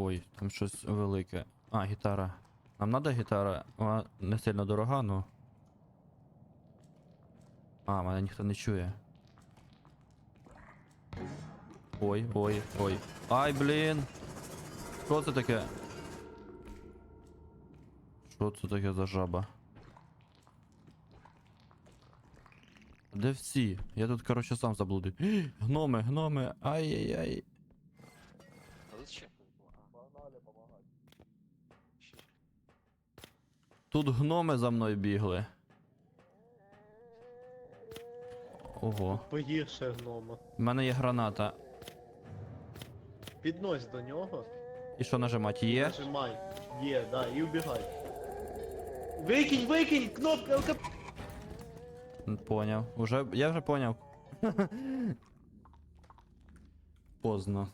Ой, там щось велике. А, гітара. Нам надо гітара? Вона не сильно дорога, ну. А, мене ніхто не чує. Ой, ой, ой. Ай, блін! Що це таке? Що це таке за жаба? Де всі? Я тут, короче, сам заблудив. Гноми, гноми, ай-яй-яй. Погнали, помагати. Тут гноми за мною бігли. Ого. Погірше гнома. У мене є граната. Піднось до нього. І що нажимати? Є? Нажимай. Є, да, і убігай. Викинь, викинь! Кнопка ЛК... Поняв. Уже. Я вже поняв. Поздно.